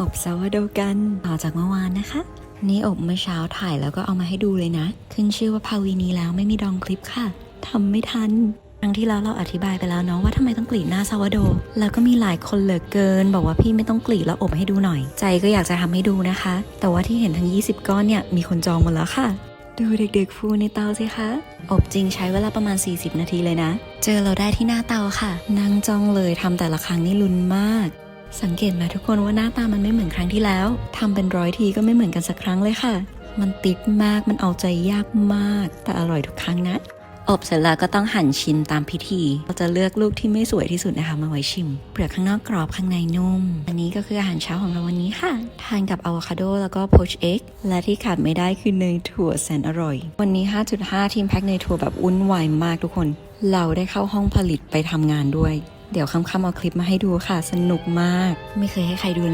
อบซาวโดกันต่อจากเมื่อวานนะคะ นี่อบเมื่อเช้าถ่ายแล้วก็เอามาให้ดูเลยนะ ขึ้นชื่อว่าพาวีนี้แล้วไม่มีดองคลิปค่ะทำไม่ทันครั้งที่แล้วเราอธิบายไปแล้วเนาะว่าทำไมต้องกรีดหน้าซาวโด แล้วก็มีหลายคนเหลือเกิน บอกว่าพี่ไม่ต้องกรีดแล้วอบให้ดูหน่อย ใจก็อยากจะทำให้ดูนะคะ แต่ว่าที่เห็นทั้ง 20 ก้อนเนี่ยมีคนจองหมดแล้วค่ะ ดูเด็กๆฟูในเตาสิคะ อบจริงใช้เวลาประมาณ 40 นาทีเลยนะ เจอเราได้ที่หน้าเตาค่ะนั่งจองเลยทำแต่ละครั้งนี่ลุ้นมาก สังเกตไหมทุกคนว่าหน้าตามันไม่เหมือนครั้งที่แล้วทำเป็นร้อยทีก็ไม่เหมือนกันสักครั้งเลยค่ะ มันติดมากมันเอาใจยากมาก แต่อร่อยทุกครั้งนะ อบเสร็จแล้วก็ต้องหั่นชิ้นตามพิธีเราจะเลือกลูกที่ไม่สวยที่สุดนะคะมาไว้ชิม เปลือกข้างนอกกรอบข้างในนุ่ม อันนี้ก็คืออาหารเช้าของเราวันนี้ค่ะ ทานกับอะโวคาโดแล้วก็โพชเอ็กและที่ขาดไม่ได้คือเนยถั่วแสนอร่อย วันนี้ 5.5 ทีมแพ็คเนยถั่วแบบอุ่นวายมากทุกคน เราได้เข้าห้องผลิตไปทำงานด้วย เดี๋ยวค่ำๆเอาคลิปมาให้ดูค่ะ สนุกมาก ไม่เคยให้ใครดูเลย